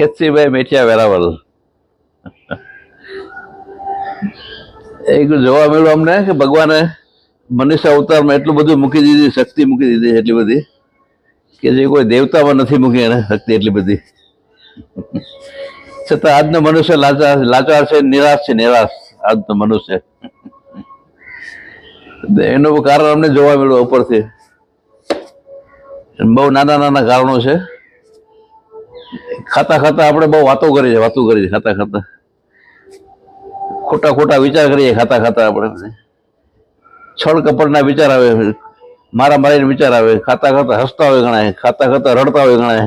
ખેતસીભાઈ મેઠિયા વેરાવલ એક જોવા મળ્યું અમને કે ભગવાને મનુષ્ય અવતારમાં એટલું બધું મૂકી દીધી, શક્તિ મૂકી દીધી એટલી બધી કે જે કોઈ દેવતામાં નથી મૂકી એને શક્તિ એટલી બધી. છતાં આજનો મનુષ્ય લાચાર લાચાર છે, નિરાશ છે, નિરાશ આજનો મનુષ્ય. એનું કારણ અમને જોવા મળ્યું ઉપરથી. બહુ નાના નાના કારણો છે. ખાતા ખાતા આપણે બહુ વાતો કરીએ છીએ વાતો કરીએ, ખાતા ખાતા. ખોટા ખોટા વિચાર કરીએ, ખાતા ખાતા આપણે. છળ કપડના વિચાર આવે, મારા મારીને વિચાર આવે, ખાતા ખાતા હસતા હોય ગણાય ખાતા ખાતા રડતા હોય ગણાય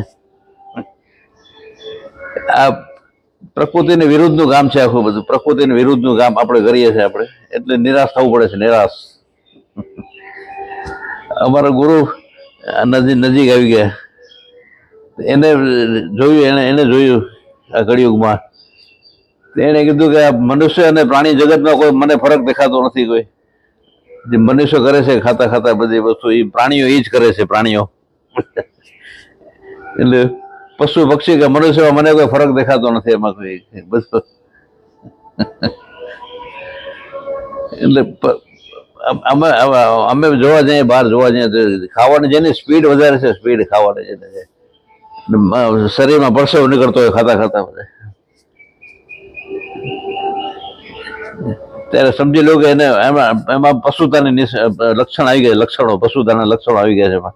આ પ્રકૃતિને વિરુદ્ધનું કામ છે આખું બધું. પ્રકૃતિની વિરુદ્ધનું કામ આપણે કરીએ છીએ આપણે. એટલે નિરાશ થવું પડે છે, નિરાશ. અમારા ગુરુ નજીક નજીક આવી ગયા. એને જોયું, એને એને જોયું આ કળિયુગમાં. એણે કીધું કે આ મનુષ્ય અને પ્રાણી જગતમાં કોઈ મને ફરક દેખાતો નથી કોઈ. જે મનુષ્ય કરે છે, ખાતા ખાતા બધી વસ્તુ એ પ્રાણીઓ એ જ કરે છે, પ્રાણીઓ. એટલે પશુ પક્ષી કે મનુષ્યમાં મને કોઈ ફરક દેખાતો નથી એમાં કોઈ. બસ. એટલે અમે અમે જોવા જઈએ, બહાર જોવા જઈએ ખાવાની જેની સ્પીડ વધારે છે સ્પીડ ખાવાની જેને છે. શરીરમાં પરસેવો નીકળતો હોય ખાતા ખાતા બધા. ત્યારે સમજી લો કે એને એમાં એમાં પશુતાની લક્ષણ આવી ગયા લક્ષણો, પશુતાના લક્ષણો આવી ગયા છે એમાં.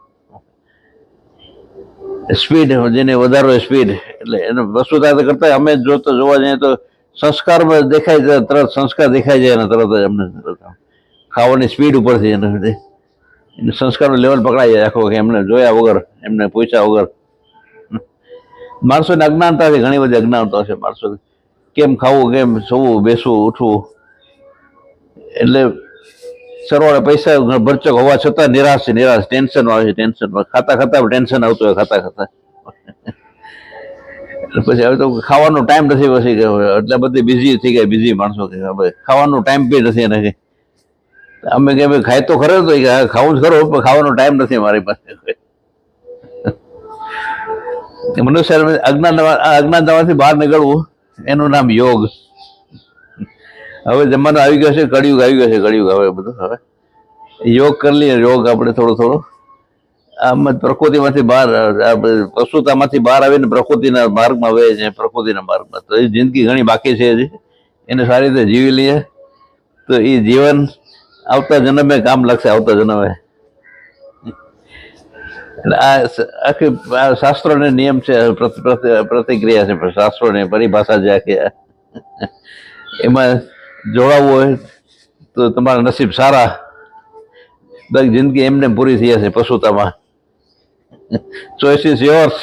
સ્પીડ, જેને વધારો સ્પીડ, એટલે એને પશુતા કરતા અમે જોતો જોવા જઈએ તો સંસ્કારમાં દેખાય છે, તરત સંસ્કાર દેખાય જાય એને તરત જ અમને ખાવાની સ્પીડ ઉપરથી એને એને સંસ્કારનું લેવલ પકડાઈ જાય આખો કે એમને જોયા વગર, એમને પૂછ્યા વગર. માણસોને અજ્ઞાનતા છે ઘણી બધી અજ્ઞાનતા છે માણસો. કેમ ખાવું, કેમ સૂવું, બેસવું, ઉઠવું? એટલે સરવાળે પૈસા ભરચક હોવા છતાં નિરાશ છે, નિરાશ. ટેન્શન આવે છે ટેન્શન ખાતા ખાતા ટેન્શન આવતું હોય, ખાતા ખાતા. પછી હવે તો ખાવાનો ટાઈમ નથી પછી એટલા બધી બિઝી થઈ ગયા બિઝી માણસો કે હવે ખાવાનો ટાઈમ બી નથી એને અમે કે ભાઈ ખાય તો ખરો તો ખાવું જ ખરો, પણ ખાવાનો ટાઈમ નથી મારી પાસે. મનુષ્ય અજ્ઞાન અજ્ઞાનતામાંથી બહાર નીકળવું, એનું નામ યોગ. હવે જમાનો આવી ગયો છે, કળિયુગ આવી ગયો છે, કળિયુગ હવે બધું હવે. યોગ કરી લઈએ, યોગ આપણે થોડો થોડો. આમ પ્રકૃતિમાંથી બહાર પશુતામાંથી બહાર આવીને પ્રકૃતિના માર્ગમાં આવે છે, પ્રકૃતિના માર્ગમાં. તો એ જિંદગી ઘણી બાકી છે હજી. એને સારી રીતે જીવી લઈએ. તો એ જીવન આવતા જન્મે કામ લાગશે, આવતા જન્મે. આખી શાસ્ત્રોને નિયમ છે, પ્રતિ- પ્રતિ- પ્રતિક્રિયા છે શાસ્ત્રોને પરિભાષા જે આખી. એમાં જોડાવવું હોય તો તમારા નસીબ સારા. દરેક જિંદગી એમને પૂરી થઈ જશે પશુતામાં. Choice is yours